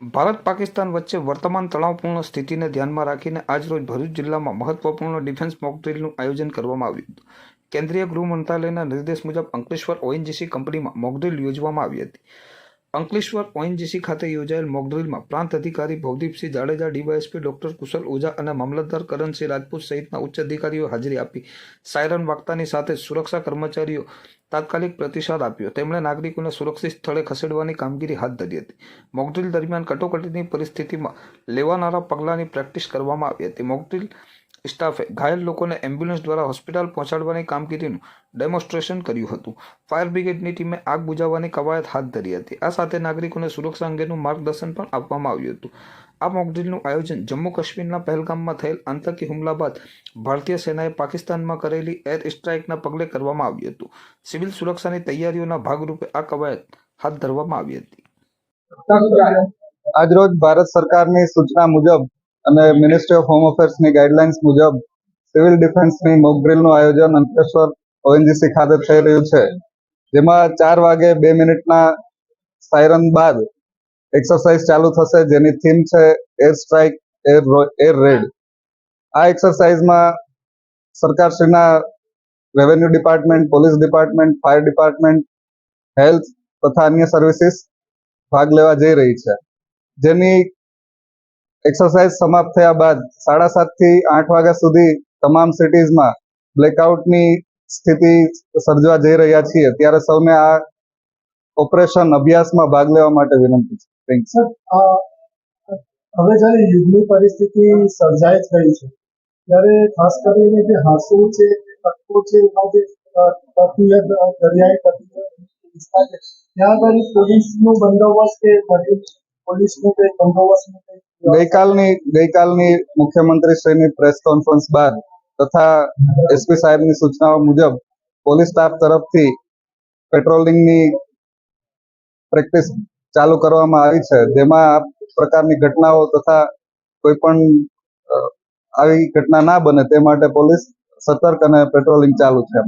ભારત પાકિસ્તાન વચ્ચે વર્તમાન તણાવપૂર્ણ સ્થિતિને ધ્યાનમાં રાખીને આજરોજ ભરૂચ જિલ્લામાં મહત્વપૂર્ણ ડિફેન્સ મોકડ્રીલનું આયોજન કરવામાં આવ્યું હતું. કેન્દ્રીય ગૃહ મંત્રાલયના નિર્દેશ મુજબ અંકલેશ્વર ઓએનજીસી કંપનીમાં મોકડ્રીલ યોજવામાં આવી હતી. અંકલેશ્વર ઓએનજીસી ખાતે યોજાયેલ મોકડ્રીલમાં પ્રાંત અધિકારી ભવદીપસિંહ જાડેજા, ડીવાયએસપી ડોક્ટર કુશલ ઓઝા અને મામલતદાર કરણસિંહ રાજપૂત સહિતના ઉચ્ચ અધિકારીઓ હાજરી આપી. સાયરન વાગતાની સાથે સુરક્ષા કર્મચારીઓ તાત્કાલિક પ્રતિસાદ આપ્યો. તેમણે નાગરિકોને સુરક્ષિત સ્થળે ખસેડવાની કામગીરી હાથ ધરી હતી. મોકડ્રીલ દરમિયાન કટોકટીની પરિસ્થિતિમાં લેવાનારા પગલાંની પ્રેક્ટિસ કરવામાં આવી હતી. મોકડ્રીલ સ્ટાફે ઘાયલ લોકોને એમ્બ્યુલન્સ દ્વારા હોસ્પિટલ પહોંચાડવાની કામગીરીનું ડેમોન્સ્ટ્રેશન કર્યું હતું. ફાયર બ્રિગેડની ટીમે આગ બુજાવવાની કવાયત હાથ ધરી હતી. આ સાથે નાગરિકોને સુરક્ષા અંગેનું માર્ગદર્શન પણ આપવામાં આવ્યું હતું. આ મોકડ્રીલનું આયોજન જમ્મુ કાશ્મીરના પહેલગામમાં થયેલ આતંકી હુમલા બાદ ભારતીય સેનાએ પાકિસ્તાનમાં કરેલી એર સ્ટ્રાઇકના પગલે કરવામાં આવ્યું હતું. સિવિલ સુરક્ષાની તૈયારીઓના ભાગરૂપે આ કવાયત હાથ ધરવામાં આવી હતી. આજરોજ ભારત સરકારની સૂચના મુજબ અને મિનિસ્ટ્રી ઓફ હોમ અફેર્સની ગાઈડલાઇન્સ મુજબ સિવિલ ડિફેન્સની મોક ડ્રીલનું આયોજન અંકલેશ્વર ઓએનજીસી ખાતે થઈ રહ્યું છે. જેમાં ચાર વાગે બે મિનિટના સાયરન બાદ એક્સરસાઇઝ ચાલુ થશે. જેની થીમ છે air strike air air raid આ એક્સરસાઇઝમાં સરકારશ્રીના revenue department police department fire department health તથા અન્ય સર્વિસીસ ભાગ લેવા જઈ રહી છે. જેની એક્સરસાઇઝ સમાપ્ત થયા બાદ સાડા સાતથી આઠ વાગ્યા સુધી તમામ સિટીઝમાં બ્લેકઆઉટની સ્થિતિ સર્જવા જઈ રહ્યા છીએ. ત્યારે સૌને આ ઓપરેશન અભ્યાસમાં ભાગ લેવા માટે વિનંતી છે. થેન્ક સર હવે જ્યારે યુદ્ધની પરિસ્થિતિ સર્જાઈ ગઈ છે, ત્યારે ખાસ કરીને જે હાંસુ છે, કટકો છે એમાં જે તટીય દરિયાઈ તટીય ત્યાં આગળ પોલીસનો બંદોબસ્ત કે પોલીસનો કે બંદોબસ્તનો કંઈ ગઈકાલની ગઈકાલની મુખ્યમંત્રી શ્રીની પ્રેસ કોન્ફરન્સ બાદ તથા એસપી સાહેબની સૂચનાઓ મુજબ પોલીસ સ્ટાફ તરફથી પેટ્રોલિંગની પ્રેક્ટિસ ચાલુ કરવામાં આવી છે. જેમાં આ પ્રકારની ઘટનાઓ તથા કોઈ પણ આવી ઘટના ના બને તે માટે પોલીસ સતર્ક અને પેટ્રોલિંગ ચાલુ છે